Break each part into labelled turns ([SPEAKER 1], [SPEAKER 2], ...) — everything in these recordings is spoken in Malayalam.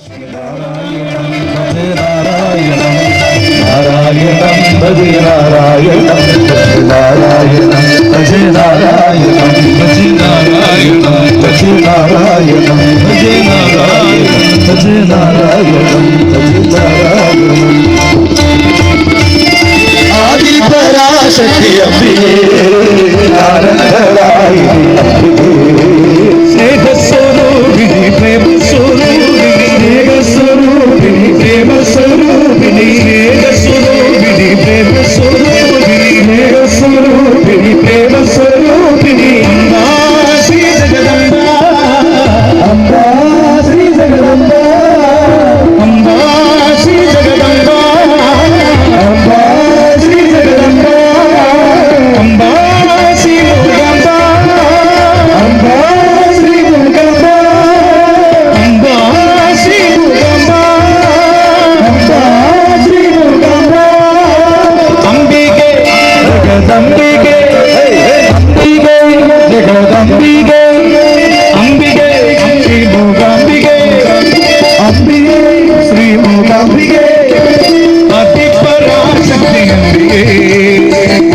[SPEAKER 1] നാരായണം ഭജ നാരായണം നാരായണം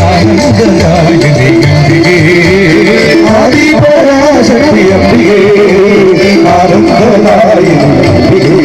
[SPEAKER 1] ஆனந்தராயினி கண்டிகே ஆதிபராசக்தி
[SPEAKER 2] அம்பிகே ஆனந்தராயினி கண்டிகே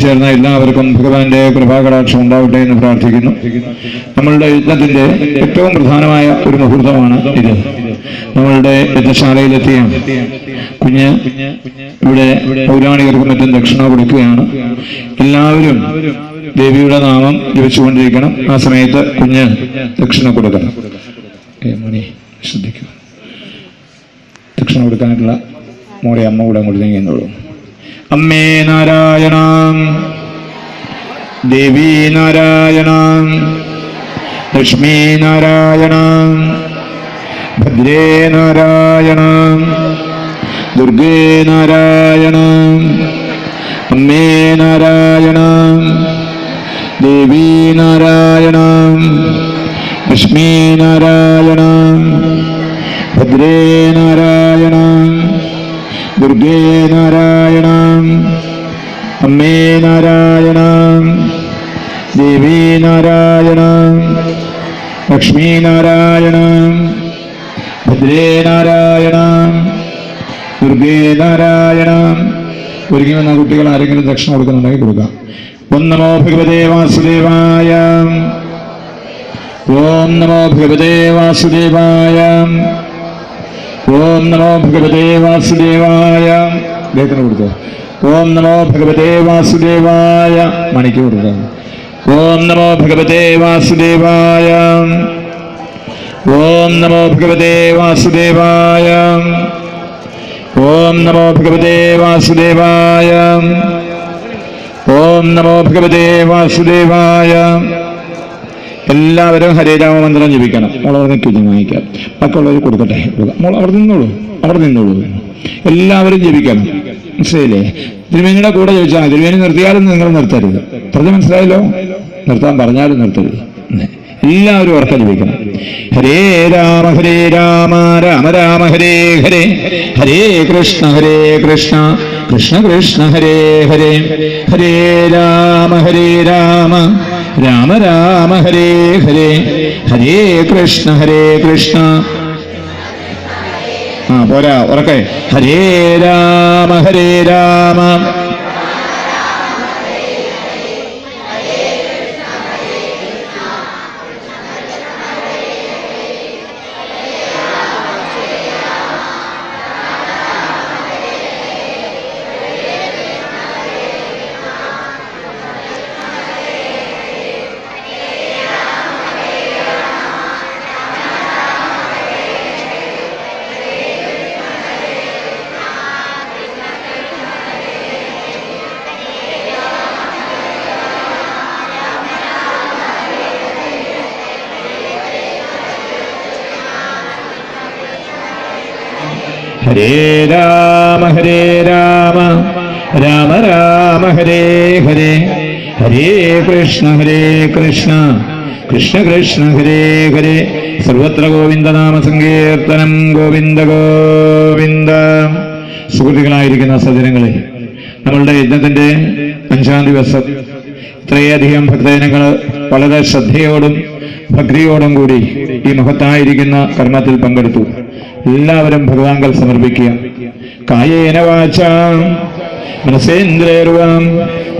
[SPEAKER 2] എത്തിച്ചേർന്ന എല്ലാവർക്കും ഭഗവാന്റെ കൃപാകടാക്ഷം ഉണ്ടാവട്ടെ എന്ന് പ്രാർത്ഥിക്കുന്നു. നമ്മളുടെ യജ്ഞത്തിന്റെ ഏറ്റവും പ്രധാനമായ ഒരു മുഹൂർത്തമാണ് ഇത്. നമ്മളുടെ യജ്ഞശാലയിലെത്തിയ കുഞ്ഞ് ഇവിടെ പൗരാണികർക്കും മറ്റും ദക്ഷിണ കൊടുക്കുകയാണ്. എല്ലാവരും ദേവിയുടെ നാമം ജപിച്ചുകൊണ്ടിരിക്കണം. ആ സമയത്ത് കുഞ്ഞ് ദക്ഷിണ കൊടുക്കണം. മണി ശ്രദ്ധിക്കുക ദക്ഷിണ കൊടുക്കാനായിട്ടുള്ള മോളെ അമ്മ കൂടെ അങ്ങോട്ട് നീങ്ങുന്നുള്ളൂ അമ്മേ നാരായണ. ദേവി നാരായണ. ലക്ഷ്മി നാരായണ. ഭദ്രേ നാരായണ. ദുർഗേ നാരായണ. അമ്മേ നാരായണ. ദേവി നാരായണ. ലക്ഷ്മി നാരായണ. ഭദ്രേ നാരായണ. ദുർഗേ നാരായണ. അമ്മേ നാരായണ. ദേവി നാരായണ. ലക്ഷ്മീ നാരായണ. ഭദ്രേ നാരായണ. ദുർഗേ നാരായണ. ഒരുങ്ങി വന്ന കുട്ടികൾ ആരെങ്കിലും ദക്ഷിണ കൊടുക്കുന്നുണ്ടെങ്കിൽ കൊടുക്കാം. ഓം നമോ ഭഗവതേ വാസുദേവായ. ഓം നമോ ഭഗവതേ വാസുദേവായ. ഓം നമോ ഭഗവതേ വാസുദേവായ. അദ്ദേഹത്തിന് കൊടുത്തോ. ഓം നമോ ഭഗവതേ വാസുദേവായ. മണിക്ക് കൊടുക്കാം ഓം നമോ ഭഗവതേ വാസുദേവായ. ഓം നമോ ഭഗവതേ വാസുദേവായ. ഓം നമോ ഭഗവതേ വാസുദേവായ. ഓം നമോ ഭഗവതേ വാസുദേവായ. എല്ലാവരും ഹരേരാമ മന്ത്രം ജപിക്കണം. മോൾ അവിടെ നിൽക്കും വാങ്ങിക്കാം. ബാക്കിയുള്ളവർ കൊടുക്കട്ടെ. മോൾ അവിടെ നിന്നോളൂ. അവിടെ നിന്നോളൂ. എല്ലാവരും ജപിക്കണം. മനസ്സിലായില്ലേ? തിരുമേനിയുടെ കൂടെ ചോദിച്ചാൽ തിരുമേനി നിർത്തിയാലും നിങ്ങൾ നിർത്തരുത്. പറഞ്ഞ് മനസ്സിലായല്ലോ? നിർത്താൻ പറഞ്ഞാലും നിർത്തരുത്. എല്ലാവരും ഉറക്കം ജപിക്കണം. ഹരേ രാമ ഹരേ രാമ രാമ രാമ ഹരേ ഹരേ. ഹരേ കൃഷ്ണ ഹരേ കൃഷ്ണ. കൃഷ്ണ കൃഷ്ണ ഹരേ ഹരേ. ഹരേ രാമ ഹരേ രാമ. രാമ രാമ ഹരേ ഹരേ ഹരേ കൃഷ്ണ ഹരേ കൃഷ്ണ. ആ പോരാ ഉറക്കെ. ഹരേ രാമ ഹരേ രാമ. ഹരേ രാമ ഹരേ രാമ. രാമ രാമ ഹരേ ഹരേ. ഹരേ കൃഷ്ണ ഹരേ കൃഷ്ണ. കൃഷ്ണ കൃഷ്ണ ഹരേ ഹരേ. സർവത്ര ഗോവിന്ദനാമ സങ്കീർത്തനം. ഗോവിന്ദ ഗോവിന്ദ. സുഹൃത്തുക്കളായിരിക്കുന്ന സജ്ജനങ്ങളിൽ നമ്മളുടെ യജ്ഞത്തിന്റെ അഞ്ചാം ദിവസം ഇത്രയധികം ഭക്തജനങ്ങൾ വളരെ ശ്രദ്ധയോടും ഭക്തിയോടും കൂടി ഈ മഹത്തായിരിക്കുന്ന കർമ്മത്തിൽ പങ്കെടുത്തു. എല്ലാവരും ഭഗവാങ്കൽ സമർപ്പിക്കുക. കായേന വാച മനസേന്ദ്രേർവാം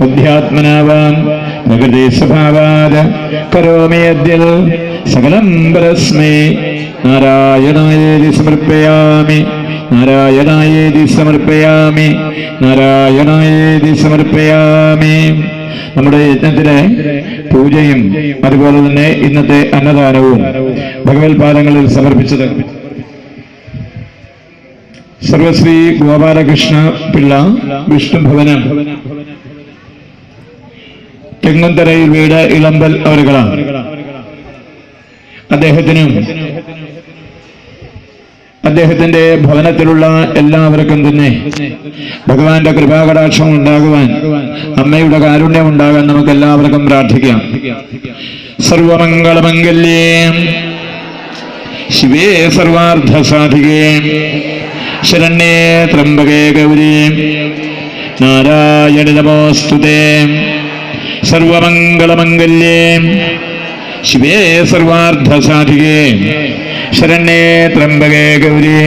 [SPEAKER 2] ബുദ്ധ്യാത്മനാവാം പ്രകൃതി സ്വഭാവാദ കരോമി അദ്യൽ സകലം പരസ്മേ. നാരായണായേതി സമർപ്പയാമി നാരായണായേതി സമർപ്പയാമി നാരായണായേതി സമർപ്പയാമി. നമ്മുടെ യജ്ഞത്തിലെ പൂജയും അതുപോലെ തന്നെ ഇന്നത്തെ അന്നദാനവും ഭഗവത് പാദങ്ങളിൽ സമർപ്പിച്ചത്. സർവശ്രീ ഗോപാലകൃഷ്ണ പിള്ള വിഷ്ണു ഭവനം. തെങ്ങുംതറയിൽ വീട് ഇളമ്പൽ അവരുകളാണ്. അദ്ദേഹത്തിനും അദ്ദേഹത്തിന്റെ ഭവനത്തിലുള്ള എല്ലാവർക്കും തന്നെ ഭഗവാന്റെ കൃപാകടാക്ഷം ഉണ്ടാകുവാൻ അമ്മയുടെ കാരുണ്യം ഉണ്ടാകാൻ നമുക്ക് എല്ലാവർക്കും പ്രാർത്ഥിക്കാം. സർവമംഗളമംഗല്യേ. ശിവേ സർവാർത്ഥ സാധികേ. ശരണ്യേ ത്രംബകേ ഗൗരി. നാരായണ നമോസ്തുതേ. സർവമംഗളമംഗല്യേ. ശിവേ സർവാർത്ഥ സാധികേ ശരണ്യേ ത്രംബകേ ഗൗരി.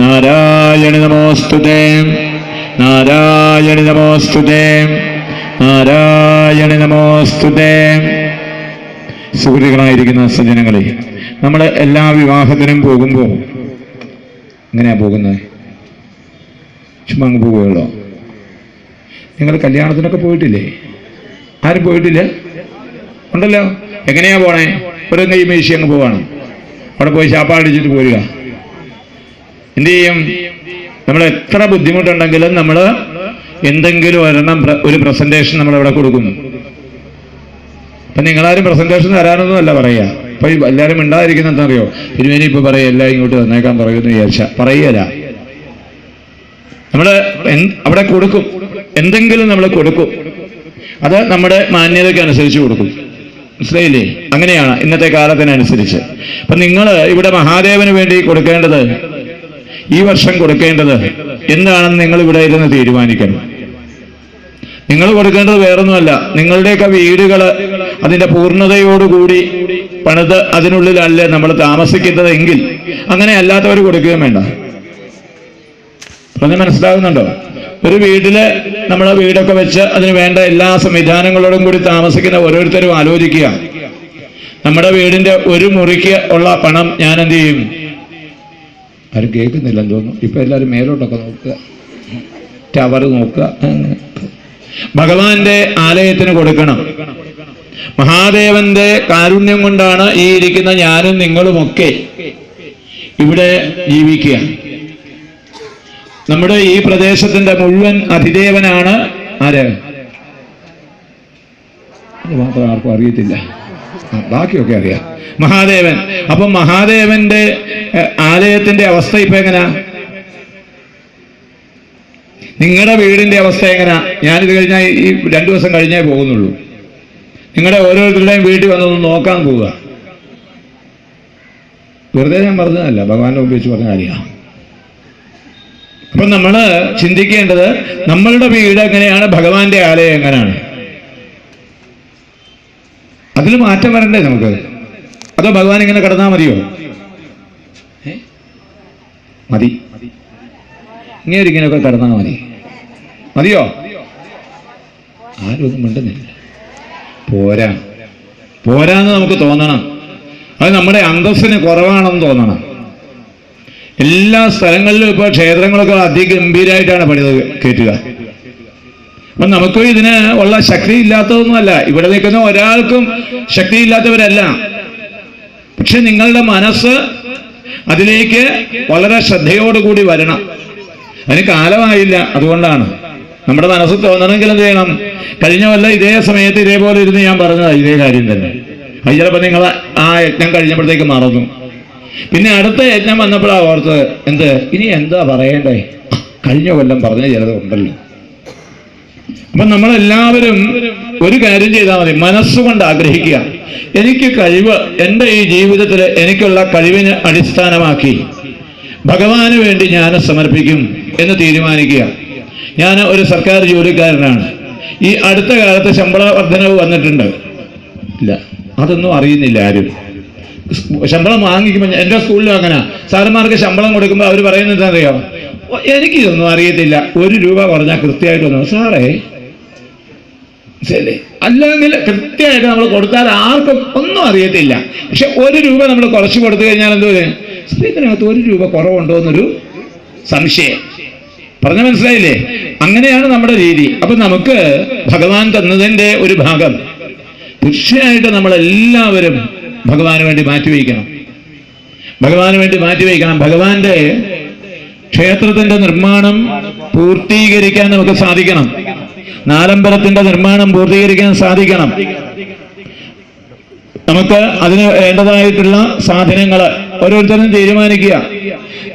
[SPEAKER 2] നാരായണി നമോസ്തുതേ. നാരായണി നമോസ്തുതേ. നാരായണി നമോസ്തുതേ. സുഹൃത്തുക്കളായിരിക്കുന്ന സജ്ജനങ്ങളെ നമ്മൾ എല്ലാ വിവാഹത്തിനും പോകുമ്പോൾ എങ്ങനെയാ പോകുന്നത്? ചുമ്മാ അങ്ങ് പോവുകയുള്ളോ? നിങ്ങൾ കല്യാണത്തിനൊക്കെ പോയിട്ടില്ലേ? ആരും പോയിട്ടില്ല? ഉണ്ടല്ലോ. എങ്ങനെയാ പോണേ? ഒരു കൈ മേശി അങ്ങ് പോവാണ്. അവിടെ പോയി ചാപ്പാടിച്ചിട്ട് പോരുക. എന്ത് ചെയ്യും? നമ്മൾ എത്ര ബുദ്ധിമുട്ടുണ്ടെങ്കിലും നമ്മൾ എന്തെങ്കിലും ഒരെണ്ണം ഒരു പ്രസന്റേഷൻ നമ്മൾ ഇവിടെ കൊടുക്കുന്നു. അപ്പൊ നിങ്ങളാരും പ്രസന്റേഷൻ തരാനൊന്നും അല്ല പറയുക. അപ്പൊ എല്ലാരും എല്ലാവരും മിണ്ടാതിരിക്കുന്ന അറിയോ? തിരുവേനി ഇപ്പൊ പറയുക എല്ലാം ഇങ്ങോട്ട് തന്നേക്കാൻ പറയുമെന്ന് വിചാരിച്ച. പറയല. നമ്മൾ എന്ത്- അവിടെ കൊടുക്കും. എന്തെങ്കിലും നമ്മൾ കൊടുക്കും. അത് നമ്മുടെ മാന്യതയ്ക്ക് അനുസരിച്ച് കൊടുക്കും. മനസ്സിലായില്ലേ അങ്ങനെയാണ് ഇന്നത്തെ കാലത്തിനനുസരിച്ച്. അപ്പൊ നിങ്ങൾ ഇവിടെ മഹാദേവന് വേണ്ടി കൊടുക്കേണ്ടത് ഈ വർഷം കൊടുക്കേണ്ടത് എന്താണെന്ന് നിങ്ങൾ ഇവിടെ ഇരുന്ന് തീരുമാനിക്കണം. നിങ്ങൾ കൊടുക്കേണ്ടത് വേറൊന്നുമല്ല നിങ്ങളുടെയൊക്കെ വീടുകൾ അതിന്റെ പൂർണതയോടുകൂടി പണിത് അതിനുള്ളിലല്ലേ നമ്മൾ താമസിക്കുന്നത് എങ്കിൽ അങ്ങനെ അല്ലാത്തവർ കൊടുക്കുകയും വേണ്ട. പറഞ്ഞ് മനസ്സിലാകുന്നുണ്ടോ ഒരു വീട്ടിൽ നമ്മളെ വീടൊക്കെ വെച്ച് അതിന് വേണ്ട എല്ലാ സംവിധാനങ്ങളോടും കൂടി താമസിക്കുന്ന ഓരോരുത്തരും ആലോചിക്കുക. നമ്മുടെ വീടിന്റെ ഒരു മുറിക്ക് ഉള്ള പണം ഞാൻ എന്ത് ചെയ്യും? ആരും കേൾക്കുന്നില്ലെന്ന് തോന്നുന്നു ഇപ്പൊ എല്ലാവരും മേലോട്ടൊക്കെ നോക്കുക. ടവർ നോക്കുക. ഭഗവാന്റെ ആലയത്തിന് കൊടുക്കണം. മഹാദേവന്റെ കാരുണ്യം കൊണ്ടാണ് ഈ ഇരിക്കുന്ന ഞാനും നിങ്ങളുമൊക്കെ ഇവിടെ ജീവിക്കുക. നമ്മുടെ ഈ പ്രദേശത്തിന്റെ മുഴുവൻ അധിദേവനാണ് ആര്? മാത്രം ആർക്കും അറിയത്തില്ല. ബാക്കിയൊക്കെ അറിയാം. മഹാദേവൻ. അപ്പം മഹാദേവന്റെ ആലയത്തിന്റെ അവസ്ഥ ഇപ്പൊ എങ്ങനാ? നിങ്ങളുടെ വീടിന്റെ അവസ്ഥ എങ്ങനാ? ഞാനിത് കഴിഞ്ഞാൽ ഈ രണ്ടു ദിവസം കഴിഞ്ഞേ പോകുന്നുള്ളൂ. നിങ്ങളുടെ ഓരോരുത്തരുടെയും വീട്ടിൽ വന്നൊന്ന് നോക്കാൻ പോവുക. വെറുതെ ഞാൻ പറഞ്ഞതല്ല ഭഗവാന്റെ വെച്ച് പറഞ്ഞ കാര്യമാണ്. അപ്പൊ നമ്മൾ ചിന്തിക്കേണ്ടത് നമ്മളുടെ വീട് എങ്ങനെയാണ്? ഭഗവാന്റെ ആലയം എങ്ങനെയാണ്? അതിൽ മാറ്റം വരണ്ടേ നമുക്ക്? അതോ ഭഗവാൻ ഇങ്ങനെ കിടന്നാൽ മതിയോ? മതി. ഇങ്ങനെ ഇങ്ങനെയൊക്കെ കിടന്നാൽ മതി. മതിയോ? ആരും ഒന്നും മിണ്ടുന്നില്ല. പോരാ. പോരാന്ന് നമുക്ക് തോന്നണം. അത് നമ്മുടെ അന്തസ്സിന് കുറവാണെന്ന് തോന്നണം. എല്ലാ സ്ഥലങ്ങളിലും ഇപ്പോൾ ക്ഷേത്രങ്ങളൊക്കെ അതിഗംഭീരമായിട്ടാണ് പണിത് കയറ്റുക അപ്പൊ നമുക്കും ഇതിന് ഉള്ള ശക്തി ഇല്ലാത്തതൊന്നുമല്ല. ഇവിടെ നിൽക്കുന്ന ഒരാൾക്കും ശക്തി ഇല്ലാത്തവരല്ല. പക്ഷെ നിങ്ങളുടെ മനസ്സ് അതിലേക്ക് വളരെ ശ്രദ്ധയോടുകൂടി വരണം. അതിന് കാലമായില്ല അതുകൊണ്ടാണ്. നമ്മുടെ മനസ്സ് തോന്നണമെങ്കിൽ എന്ത് ചെയ്യണം? കഴിഞ്ഞ കൊല്ലം ഇതേ സമയത്ത് ഇതേപോലെ ഇരുന്ന് ഞാൻ പറഞ്ഞതാണ് ഇതേ കാര്യം തന്നെ. അത് നിങ്ങൾ ആ യജ്ഞം കഴിഞ്ഞപ്പോഴത്തേക്ക് മറന്നു. പിന്നെ അടുത്ത യജ്ഞം വന്നപ്പോഴാണ് ഓർത്തത് എന്ത്? ഇനി എന്താ പറയണ്ടേ? കഴിഞ്ഞ കൊല്ലം പറഞ്ഞ ചിലത് ഉണ്ടല്ലോ. അപ്പൊ നമ്മളെല്ലാവരും ഒരു കാര്യം ചെയ്താൽ മതി മനസ്സുകൊണ്ട് ആഗ്രഹിക്കുക. എനിക്ക് കഴിവ് എന്റെ ഈ ജീവിതത്തിൽ എനിക്കുള്ള കഴിവിന് അടിസ്ഥാനമാക്കി ഭഗവാന് വേണ്ടി ഞാൻ സമർപ്പിക്കും എന്ന് തീരുമാനിക്കുക. ഞാൻ ഒരു സർക്കാർ ജോലിക്കാരനാണ്. ഈ അടുത്ത കാലത്ത് ശമ്പള വർധനവ് വന്നിട്ടുണ്ട്. ഇല്ല അതൊന്നും അറിയുന്നില്ല ആരും. ശമ്പളം വാങ്ങിക്കുമ്പോൾ എന്റെ സ്കൂളിലും അങ്ങനെ. സാറന്മാർക്ക് ശമ്പളം കൊടുക്കുമ്പോൾ അവർ പറയുന്നത് അറിയാം എനിക്ക് എനിക്കിതൊന്നും അറിയത്തില്ല. ഒരു രൂപ കുറഞ്ഞാൽ കൃത്യമായിട്ടൊന്നും സാറേ ശരി. അല്ലെങ്കിൽ കൃത്യമായിട്ട് നമ്മൾ കൊടുത്താൽ ആർക്കും ഒന്നും അറിയത്തില്ല. പക്ഷെ ഒരു രൂപ നമ്മൾ കുറച്ച് കൊടുത്തു കഴിഞ്ഞാൽ എന്തോ ഇതിനകത്ത് ഒരു രൂപ കുറവുണ്ടോ എന്നൊരു സംശയം. പറഞ്ഞ മനസ്സിലായില്ലേ? അങ്ങനെയാണ് നമ്മുടെ രീതി. അപ്പൊ നമുക്ക് ഭഗവാൻ തന്നതിന്റെ ഒരു ഭാഗം. തീർച്ചയായിട്ടും നമ്മളെല്ലാവരും ഭഗവാന് വേണ്ടി മാറ്റിവെക്കണം ഭഗവാന് വേണ്ടി മാറ്റിവെക്കണം ഭഗവാന്റെ ക്ഷേത്രത്തിന്റെ നിർമ്മാണം പൂർത്തീകരിക്കാൻ നമുക്ക് സാധിക്കണം. നാലമ്പലത്തിന്റെ നിർമ്മാണം പൂർത്തീകരിക്കാൻ സാധിക്കണം. നമുക്ക് അതിന് വേണ്ടതായിട്ടുള്ള സാധനങ്ങൾ ഓരോരുത്തരും തീരുമാനിക്കുക.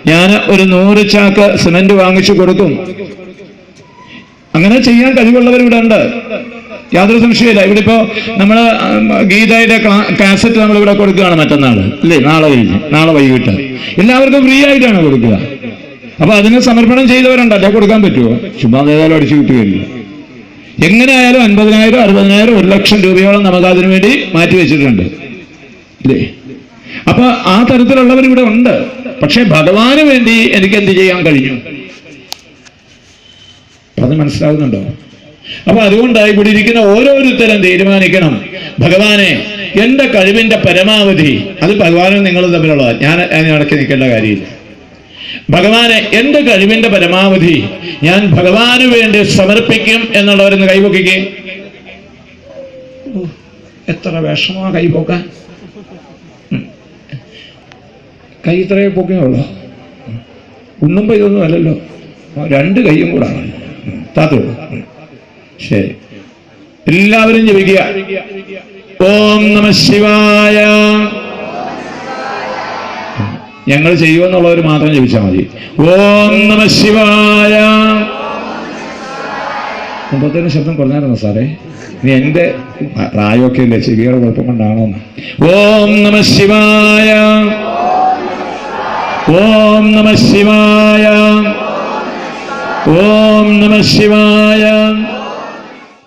[SPEAKER 2] ഞാൻ ഒരു നൂറ് ചാക്ക് സിമന്റ് വാങ്ങിച്ചു കൊടുക്കും. അങ്ങനെ ചെയ്യാൻ കഴിവുള്ളവരിവിടെ ഉണ്ട് യാതൊരു സംശയമില്ല ഇവിടെ ഇപ്പോ നമ്മൾ ഗീതയുടെ കാസറ്റ് നമ്മൾ ഇവിടെ കൊടുക്കുകയാണ് മറ്റന്നാൾ അല്ലേ? നാളെ കഴിഞ്ഞ് നാളെ വൈകിട്ട്. എല്ലാവർക്കും ഫ്രീ ആയിട്ടാണ് കൊടുക്കുക. അപ്പൊ അതിന് സമർപ്പണം ചെയ്തവരുണ്ട്. അല്ലെ കൊടുക്കാൻ പറ്റുമോ ചുമ്മാ ഏതായാലും അടിച്ചു കിട്ടുകയില്ല? എങ്ങനെയായാലും അൻപതിനായിരം അറുപതിനായിരം ഒരു ലക്ഷം രൂപയോളം നമുക്ക് അതിനു വേണ്ടി മാറ്റി വെച്ചിട്ടുണ്ട്. അല്ലേ? അപ്പൊ ആ തരത്തിലുള്ളവർ ഇവിടെ ഉണ്ട്. പക്ഷെ ഭഗവാന് വേണ്ടി എനിക്ക് എന്ത് ചെയ്യാൻ കഴിഞ്ഞു? അത് മനസ്സിലാവുന്നുണ്ടോ അപ്പൊ അതുകൊണ്ടായി ഇവിടെ ഇരിക്കുന്ന ഓരോരുത്തരും തീരുമാനിക്കണം. ഭഗവാനെ എന്റെ കഴിവിന്റെ പരമാവധി അത് ഭഗവാനും നിങ്ങൾ തമ്മിലുള്ളതാ ഞാൻ അതിനിടയ്ക്ക് നിൽക്കേണ്ട കാര്യമില്ല. ഭഗവാനെ എന്റെ കഴിവിന്റെ പരമാവധി ഞാൻ ഭഗവാന് വേണ്ടി സമർപ്പിക്കും എന്നുള്ളവരെന്ന് കൈപൊക്കിക്കേ. എത്ര വിഷമാ കൈപോക്കാൻ. കൈ ഇത്രയേ പൊക്കേ ഉള്ളൂ ഉണ്ണുമ്പോ ഇതൊന്നും അല്ലല്ലോ. രണ്ട് കൈയും കൂടാണ് താത്തു ശരി. എല്ലാവരും ജപിക്കുക. ഓം നമ ശിവായ. ഞങ്ങൾ ചെയ്യുമെന്നുള്ളവർ മാത്രം ജപിച്ചാൽ മതി. ഓം നമ ശിവായ. മുമ്പത്തേന് ശബ്ദം കുറഞ്ഞായിരുന്നു സാറേ? ഇനി എന്റെ പ്രായമൊക്കെ ഇല്ലേ? ചെവിയുടെ കുഴപ്പം കൊണ്ടാണോ. ഓം നമ ശിവായ. ഓം നമ ശിവായ. ഓം നമ ശിവായ.